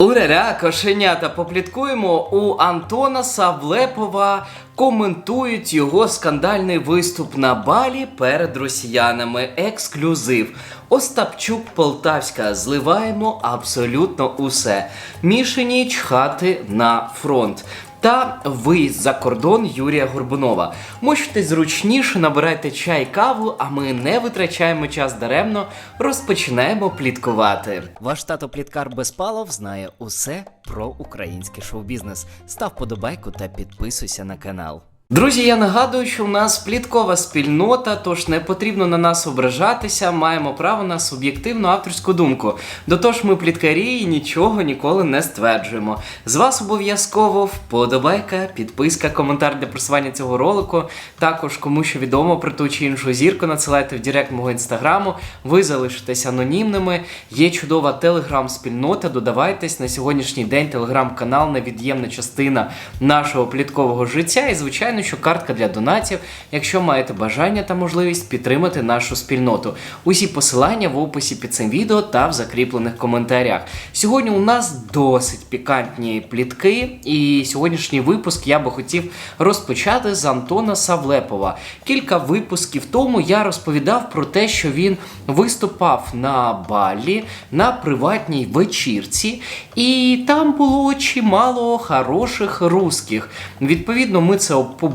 Ураря, кошенята, попліткуємо у Антона Савлепова. Коментують його скандальний виступ на балі перед росіянами. Ексклюзив. Остапчук Полтавська. Зливаємо абсолютно усе. Мішені чхати на фронт. Та виїзд за кордон Юрія Горбунова. Можете зручніше набирайте чай, каву, а ми не витрачаємо час даремно, розпочинаємо пліткувати. Ваш тато Пліткар Безпалов знає усе про український шоу-бізнес. Став подобайку та підписуйся на канал. Друзі, я нагадую, що у нас пліткова спільнота, тож не потрібно на нас ображатися, маємо право на суб'єктивну авторську думку. До того ж, ми пліткарі і нічого ніколи не стверджуємо. З вас обов'язково вподобайка, підписка, коментар для просування цього ролику. Також кому що відомо про ту чи іншу зірку, надсилайте в директ мого інстаграму. Ви залишитесь анонімними. Є чудова телеграм-спільнота. Додавайтесь на сьогоднішній день телеграм-канал невід'ємна частина нашого пліткового життя. І звичайно, що картка для донатів, якщо маєте бажання та можливість підтримати нашу спільноту. Усі посилання в описі під цим відео та в закріплених коментарях. Сьогодні у нас досить пікантні плітки, і сьогоднішній випуск я би хотів розпочати з Антона Савлепова. Кілька випусків тому я розповідав про те, що він виступав на балі на приватній вечірці, і там було чимало хороших русських. Відповідно, ми це опублікували,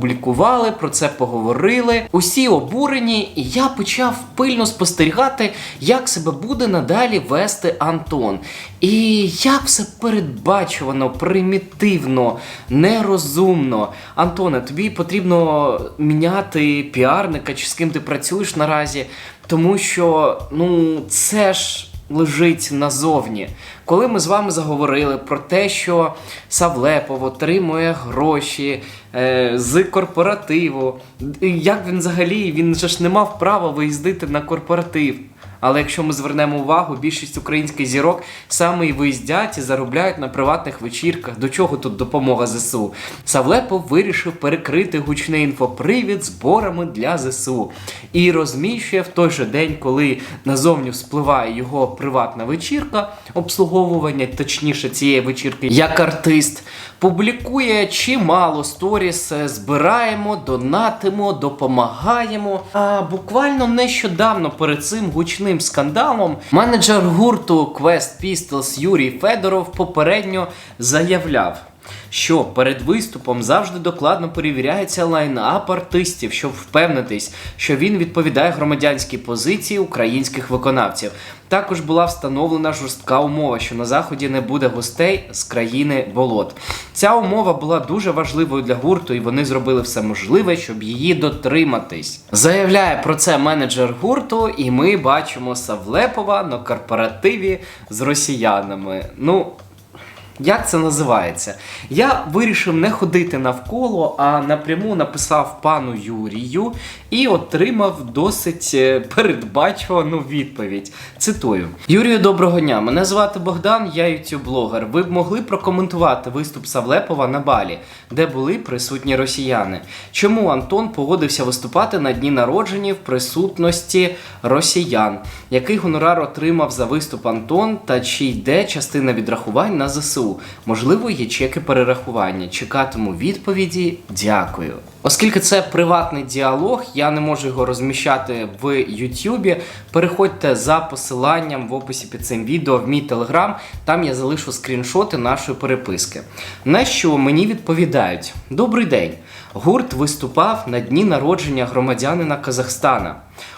про це поговорили. Усі обурені, і я почав пильно спостерігати, як себе буде надалі вести Антон. І як все передбачувано, примітивно, нерозумно. Антоне, тобі потрібно міняти піарника чи з ким ти працюєш наразі, тому що ну це ж. Лежить назовні. Коли ми з вами заговорили про те, що Савлепов отримує гроші е, з корпоративу, як він взагалі він ж не мав права виїздити на корпоратив. Але якщо ми звернемо увагу, більшість українських зірок саме і виїздять і заробляють на приватних вечірках. До чого тут допомога ЗСУ? Савлепов вирішив перекрити гучний інфопривід зборами для ЗСУ і розміщує в той же день, коли назовні вспливає його приватна вечірка, обслуговування, точніше цієї вечірки, як артист. Публікує чимало сторіс, е, збираємо, донатимо, допомагаємо. А буквально нещодавно перед цим гучним скандалом менеджер гурту Quest Pistols Юрій Федоров попередньо заявляв. Що перед виступом завжди докладно перевіряється лайнап артистів, щоб впевнитись, що він відповідає громадянській позиції українських виконавців. Також була встановлена жорстка умова, що на заході не буде гостей з країни болот. Ця умова була дуже важливою для гурту, і вони зробили все можливе, щоб її дотриматись. Заявляє про це менеджер гурту, і ми бачимо Савлепова на корпоративі з росіянами. Ну. Як це називається? Я вирішив не ходити навколо, а напряму написав пану Юрію і отримав досить е, передбачувану відповідь. Цитую: Юрію, доброго дня. Мене звати Богдан, я ютуб-блогер. Ви б могли прокоментувати виступ Савлепова на балі, де були присутні росіяни. Чому Антон погодився виступати на дні народження в присутності росіян? Який гонорар отримав за виступ Антон та чи йде частина відрахувань на ЗСУ? Можливо, є чеки перерахування. Чекатиму відповіді. Дякую. Оскільки це приватний діалог, я не можу його розміщати в Ютубі. Переходьте за посиланням в описі під цим відео в мій телеграм. Там я залишу скріншоти нашої переписки. На що мені відповідають: Добрий день! Гурт виступав на дні народження громадянина Казахстана.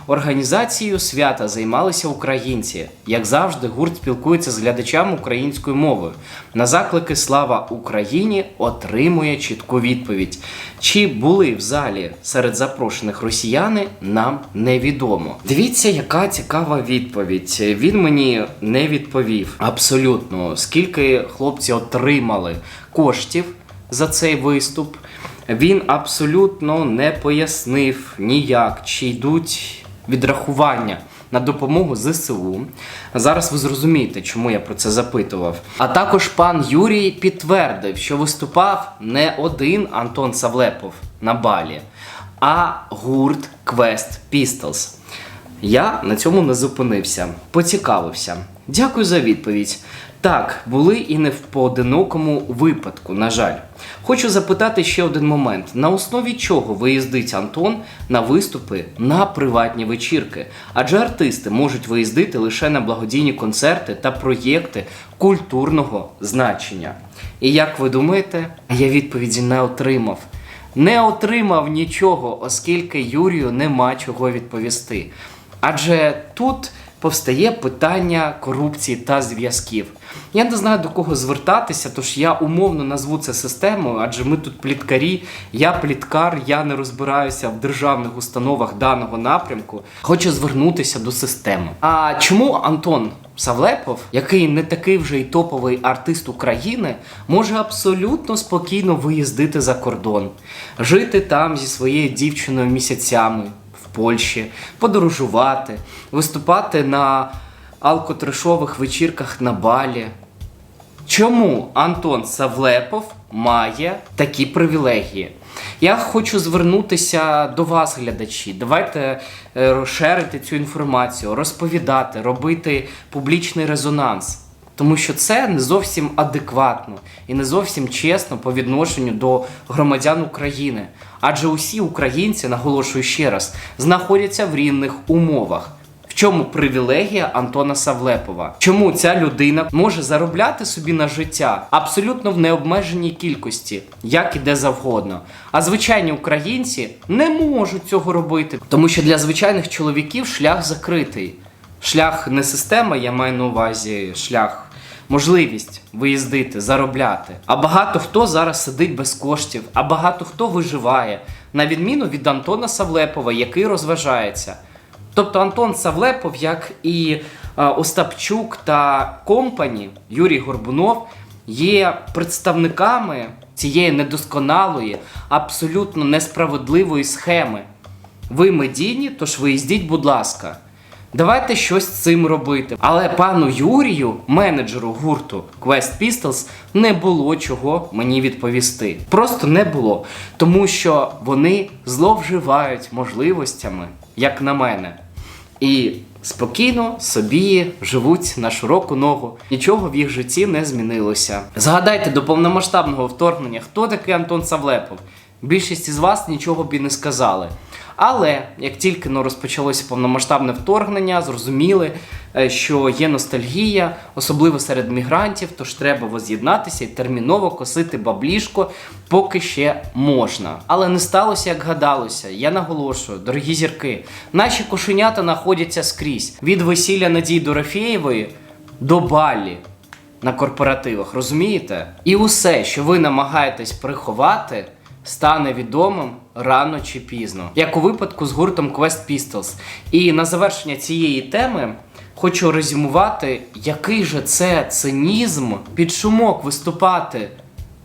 Організацією свята займалися українці. Як завжди, гурт спілкується з глядачами українською мовою. На заклики Слава Україні отримує чітку відповідь. Чи були в залі серед запрошених росіяни, нам невідомо. Дивіться, яка цікава відповідь. Він мені не відповів абсолютно, скільки хлопці отримали коштів за цей виступ. Він абсолютно не пояснив ніяк, чи йдуть відрахування на допомогу ЗСУ. Зараз ви зрозумієте, чому я про це запитував. А також пан Юрій підтвердив, що виступав не один Антон Савлепов на балі, а гурт Quest Pistols. Я на цьому не зупинився, поцікавився. Дякую за відповідь. Так, були і не в поодинокому випадку, на жаль. Хочу запитати ще один момент: на основі чого виїздить Антон на виступи на приватні вечірки? Адже артисти можуть виїздити лише на благодійні концерти та проєкти культурного значення. І як ви думаєте, я відповіді не отримав. Не отримав нічого, оскільки Юрію нема чого відповісти. Адже тут повстає питання корупції та зв'язків. Я не знаю до кого звертатися, тож я умовно назву це системою, адже ми тут пліткарі, я пліткар, я не розбираюся в державних установах даного напрямку. Хочу звернутися до системи. А чому Антон Савлепов, який не такий вже й топовий артист України, може абсолютно спокійно виїздити за кордон, жити там зі своєю дівчиною місяцями? Польщі, подорожувати, виступати на алкотрешових вечірках на балі. Чому Антон Савлепов має такі привілегії? Я хочу звернутися до вас, глядачі. Давайте е, розширити цю інформацію, розповідати, робити публічний резонанс. Тому що це не зовсім адекватно і не зовсім чесно по відношенню до громадян України. Адже усі українці, наголошую ще раз, знаходяться в рівних умовах. В чому привілегія Антона Савлепова? Чому ця людина може заробляти собі на життя абсолютно в необмеженій кількості, як і де завгодно? А звичайні українці не можуть цього робити, тому що для звичайних чоловіків шлях закритий. Шлях не система, я маю на увазі шлях. Можливість виїздити, заробляти. А багато хто зараз сидить без коштів, а багато хто виживає, на відміну від Антона Савлепова, який розважається. Тобто Антон Савлепов, як і е, Остапчук та компані Юрій Горбунов, є представниками цієї недосконалої, абсолютно несправедливої схеми. Ви медійні, тож виїздіть, будь ласка. Давайте щось з цим робити. Але пану Юрію, менеджеру гурту Quest Pistols, не було чого мені відповісти. Просто не було. Тому що вони зловживають можливостями, як на мене. І спокійно собі живуть на широку ногу. Нічого в їх житті не змінилося. Згадайте до повномасштабного вторгнення, хто такий Антон Савлепов. Більшість із вас нічого б і не сказали. Але як тільки ну, розпочалося повномасштабне вторгнення, зрозуміли, е, що є ностальгія, особливо серед мігрантів, тож треба воз'єднатися і терміново косити баблішко, поки ще можна. Але не сталося, як гадалося. Я наголошую, дорогі зірки, наші кошенята знаходяться скрізь від весілля Надії Дорофєєвої до Балі на корпоративах, розумієте? І усе, що ви намагаєтесь приховати стане відомим рано чи пізно, як у випадку з гуртом Quest Pistols. І на завершення цієї теми хочу резюмувати, який же це цинізм під шумок виступати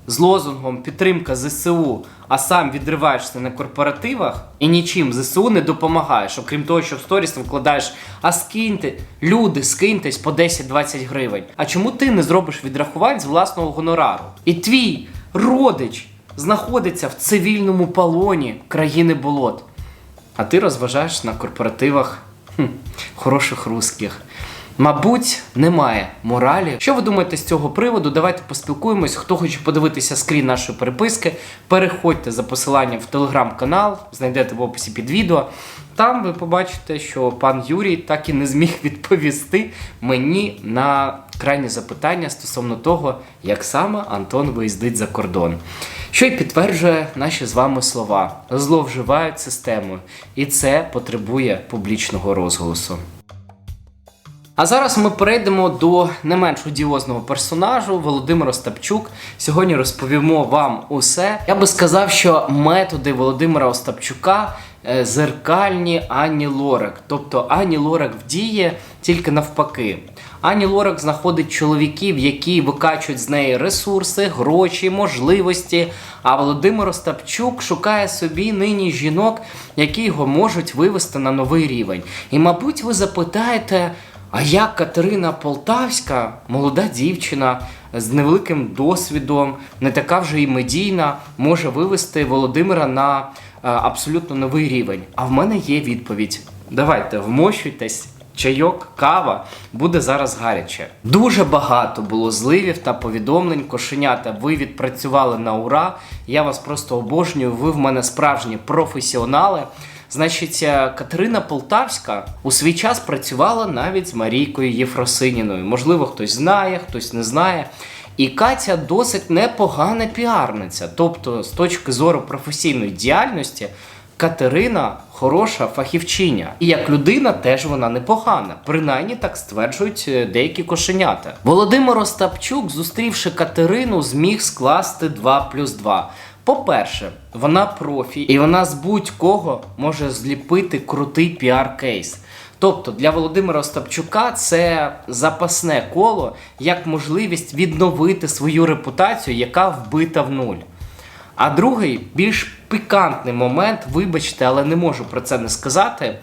з лозунгом підтримка ЗСУ, а сам відриваєшся на корпоративах і нічим ЗСУ не допомагаєш, окрім того, що в сторіс викладаєш, а скиньте, люди, скиньтесь по 10-20 гривень. А чому ти не зробиш відрахувань з власного гонорару? І твій родич знаходиться в цивільному полоні країни болот. А ти розважаєш на корпоративах хм, хороших русських. Мабуть, немає моралі. Що ви думаєте з цього приводу? Давайте поспілкуємось. Хто хоче подивитися скрін нашої переписки, переходьте за посиланням в телеграм-канал, знайдете в описі під відео. Там ви побачите, що пан Юрій так і не зміг відповісти мені на крайнє запитання стосовно того, як саме Антон виїздить за кордон. Що й підтверджує наші з вами слова: зловживають системою, і це потребує публічного розголосу. А зараз ми перейдемо до не менш одіозного персонажу Володимира Остапчук. Сьогодні розповімо вам усе. Я би сказав, що методи Володимира Остапчука е, зеркальні Ані Лорак. Тобто Ані Лорак вдіє тільки навпаки. Ані Лорак знаходить чоловіків, які викачують з неї ресурси, гроші, можливості. А Володимир Остапчук шукає собі нині жінок, які його можуть вивести на новий рівень. І, мабуть, ви запитаєте. А як Катерина Полтавська, молода дівчина з невеликим досвідом, не така вже і медійна, може вивести Володимира на е, абсолютно новий рівень? А в мене є відповідь. Давайте вмощуйтесь, чайок, кава буде зараз гаряче. Дуже багато було зливів та повідомлень. Кошенята, ви відпрацювали на ура. Я вас просто обожнюю. Ви в мене справжні професіонали. Значить, е, Катерина Полтавська у свій час працювала навіть з Марійкою Єфросиніною. Можливо, хтось знає, хтось не знає. І Катя досить непогана піарниця. Тобто, з точки зору професійної діяльності, Катерина хороша фахівчиня. І як людина теж вона непогана. Принаймні так стверджують е, деякі кошенята. Володимир Остапчук, зустрівши Катерину, зміг скласти 2 плюс 2. По-перше, вона профі, і вона з будь-кого може зліпити крутий піар-кейс. Тобто для Володимира Остапчука це запасне коло як можливість відновити свою репутацію, яка вбита в нуль. А другий, більш пікантний момент, вибачте, але не можу про це не сказати.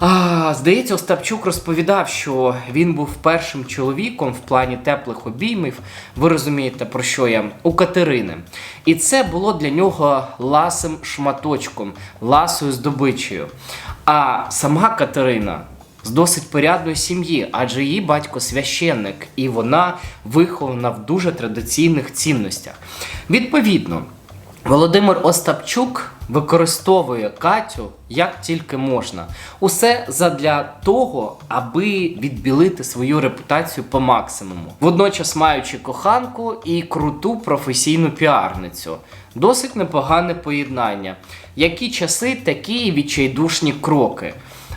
А, здається, Остапчук розповідав, що він був першим чоловіком в плані теплих обіймів. Ви розумієте, про що я у Катерини. І це було для нього ласим шматочком, ласою здобичею. А сама Катерина з досить порядної сім'ї, адже її батько священник, і вона вихована в дуже традиційних цінностях. Відповідно, Володимир Остапчук використовує Катю як тільки можна. Усе задля того, аби відбілити свою репутацію по максимуму, водночас маючи коханку і круту професійну піарницю. Досить непогане поєднання. Які часи, такі відчайдушні кроки.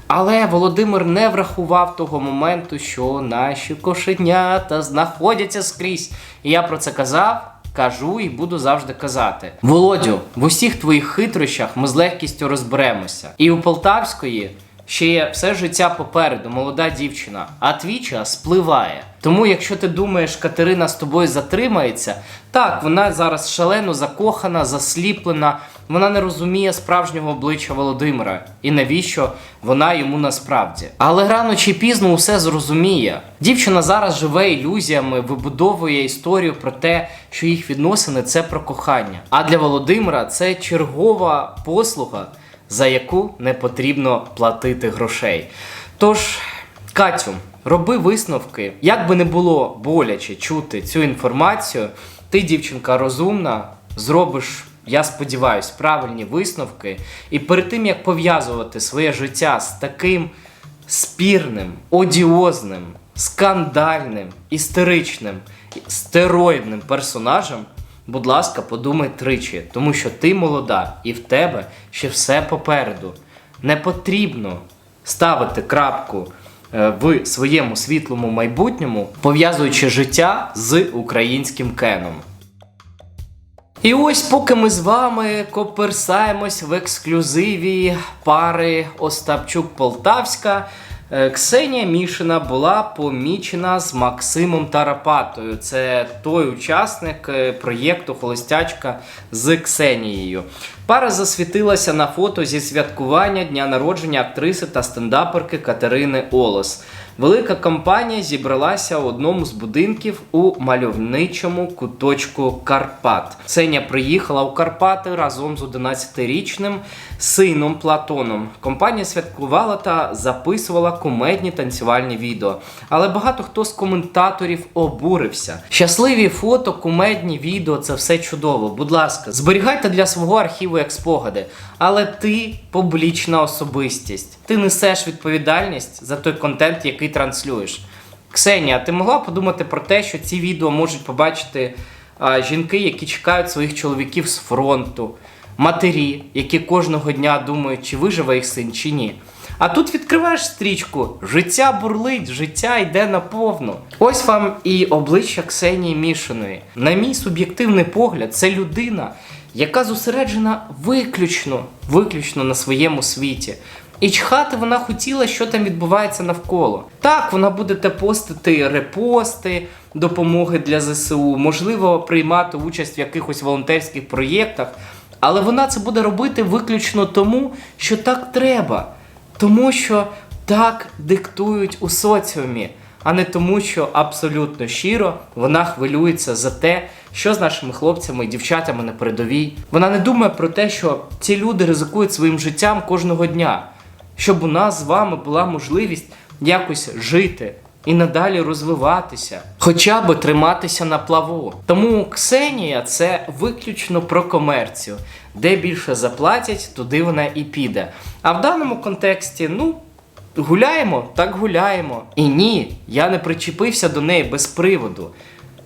Але Володимир не врахував того моменту, що наші кошенята знаходяться скрізь. І я про це казав. Кажу і буду завжди казати. Володю, в усіх твоїх хитрощах ми з легкістю розберемося. І у Полтавської ще є все життя попереду, молода дівчина, а твій час спливає. Тому, якщо ти думаєш, Катерина з тобою затримається, так, вона зараз шалено закохана, засліплена, вона не розуміє справжнього обличчя Володимира і навіщо вона йому насправді. Але рано чи пізно усе зрозуміє. Дівчина зараз живе ілюзіями, вибудовує історію про те, що їх відносини це про кохання. А для Володимира це чергова послуга, за яку не потрібно платити грошей. Тож, Катю, роби висновки. Як би не було боляче чути цю інформацію, ти, дівчинка розумна, зробиш. Я сподіваюся, правильні висновки. І перед тим як пов'язувати своє життя з таким спірним, одіозним, скандальним, істеричним, стероїдним персонажем, будь ласка, подумай тричі, тому що ти молода і в тебе ще все попереду. Не потрібно ставити крапку е, в своєму світлому майбутньому, пов'язуючи життя з українським кеном. І ось поки ми з вами коперсаємось в ексклюзиві пари Остапчук-Полтавська, е, Ксенія Мішина була помічена з Максимом Тарапатою. Це той учасник е, проєкту Холостячка з Ксенією. Пара засвітилася на фото зі святкування дня народження актриси та стендаперки Катерини Олос. Велика компанія зібралася у одному з будинків у мальовничому куточку Карпат. Ксенія приїхала у Карпати разом з 11-річним сином Платоном. Компанія святкувала та записувала кумедні танцювальні відео. Але багато хто з коментаторів обурився. Щасливі фото, кумедні відео це все чудово. Будь ласка, зберігайте для свого архіву як спогади. Але ти публічна особистість. Ти несеш відповідальність за той контент, який транслюєш. Ксенія, ти могла подумати про те, що ці відео можуть побачити а, жінки, які чекають своїх чоловіків з фронту, матері, які кожного дня думають, чи виживе їх син, чи ні. А тут відкриваєш стрічку, життя бурлить, життя йде наповну. Ось вам і обличчя Ксенії Мішиної. На мій суб'єктивний погляд, це людина, яка зосереджена виключно, виключно на своєму світі. І чхати вона хотіла, що там відбувається навколо. Так, вона буде те постити репости, допомоги для ЗСУ, можливо, приймати участь в якихось волонтерських проєктах, але вона це буде робити виключно тому, що так треба. Тому що так диктують у соціумі, а не тому, що абсолютно щиро вона хвилюється за те, що з нашими хлопцями і дівчатами на передовій. Вона не думає про те, що ці люди ризикують своїм життям кожного дня, щоб у нас з вами була можливість якось жити і надалі розвиватися, хоча б триматися на плаву. Тому Ксенія це виключно про комерцію. Де більше заплатять, туди вона і піде. А в даному контексті, ну. Гуляємо, так гуляємо. І ні, я не причепився до неї без приводу.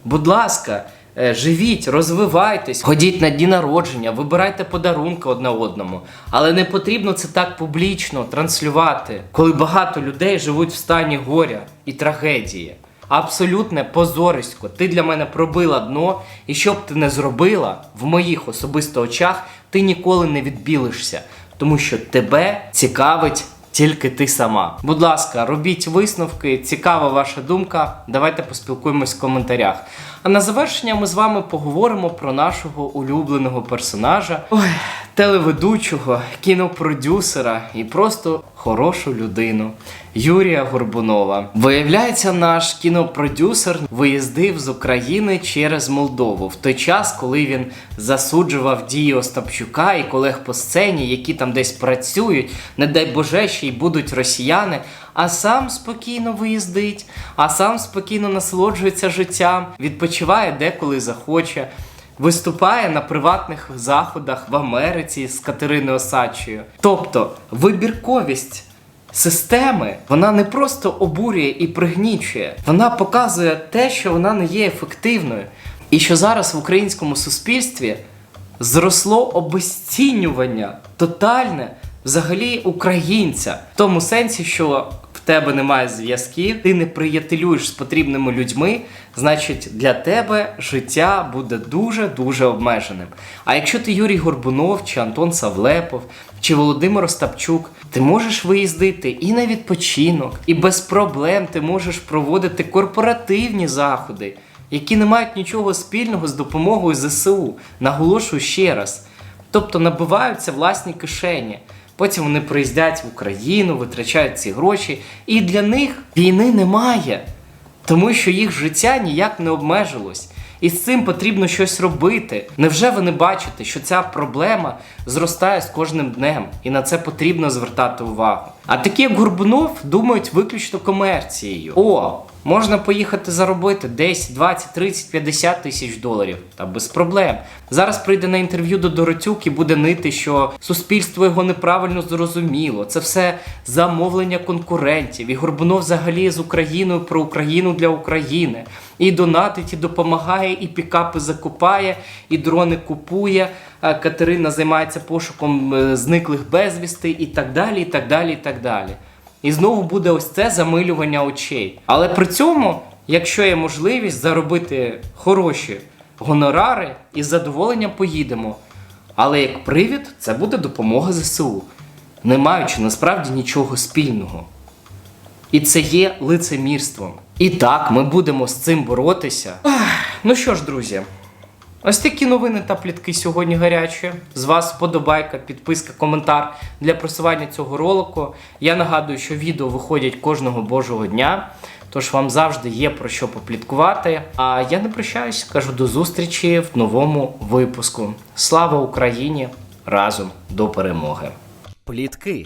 Будь ласка, живіть, розвивайтесь, ходіть на дні народження, вибирайте подарунки одне одному. Але не потрібно це так публічно транслювати, коли багато людей живуть в стані горя і трагедії. Абсолютне позорисько. Ти для мене пробила дно, і що б ти не зробила в моїх особисто очах, ти ніколи не відбілишся, тому що тебе цікавить тільки ти сама. Будь ласка, робіть висновки, цікава ваша думка. Давайте поспілкуємось в коментарях. А на завершення ми з вами поговоримо про нашого улюбленого персонажа, ой, телеведучого, кінопродюсера і просто хорошу людину Юрія Горбунова. Виявляється, наш кінопродюсер виїздив з України через Молдову в той час, коли він засуджував дії Остапчука і колег по сцені, які там десь працюють, не дай Боже, ще й будуть росіяни. А сам спокійно виїздить, а сам спокійно насолоджується життям, відпочиває деколи захоче. Виступає на приватних заходах в Америці з Катериною Осадчою. Тобто вибірковість системи вона не просто обурює і пригнічує, вона показує те, що вона не є ефективною, і що зараз в українському суспільстві зросло обесцінювання тотальне взагалі українця, в тому сенсі, що тебе немає зв'язків, ти не приятелюєш з потрібними людьми, значить для тебе життя буде дуже дуже обмеженим. А якщо ти Юрій Горбунов, чи Антон Савлепов, чи Володимир Остапчук, ти можеш виїздити і на відпочинок, і без проблем ти можеш проводити корпоративні заходи, які не мають нічого спільного з допомогою ЗСУ. Наголошую ще раз. Тобто набиваються власні кишені. Потім вони приїздять в Україну, витрачають ці гроші, і для них війни немає, тому що їх життя ніяк не обмежилось. І з цим потрібно щось робити. Невже ви не бачите, що ця проблема зростає з кожним днем, і на це потрібно звертати увагу? А такі, як Горбунов, думають виключно комерцією. О, можна поїхати заробити 10, 20, 30, 50 тисяч доларів. Та без проблем. Зараз прийде на інтерв'ю до Доротюк і буде нити, що суспільство його неправильно зрозуміло. Це все замовлення конкурентів. І Горбунов взагалі з Україною про Україну для України. І донатить, і допомагає, і пікапи закупає, і дрони купує. Катерина займається пошуком е, зниклих безвісти, і так далі, і так далі, і так далі. І знову буде ось це замилювання очей. Але при цьому, якщо є можливість заробити хороші гонорари, із задоволенням поїдемо. Але як привід, це буде допомога ЗСУ, не маючи насправді нічого спільного. І це є лицемірством. І так, ми будемо з цим боротися. Ах, ну що ж, друзі, ось такі новини та плітки сьогодні гарячі. З вас вподобайка, підписка, коментар для просування цього ролику. Я нагадую, що відео виходять кожного божого дня. Тож вам завжди є про що попліткувати. А я не прощаюсь, кажу до зустрічі в новому випуску. Слава Україні! Разом до перемоги! Плітки,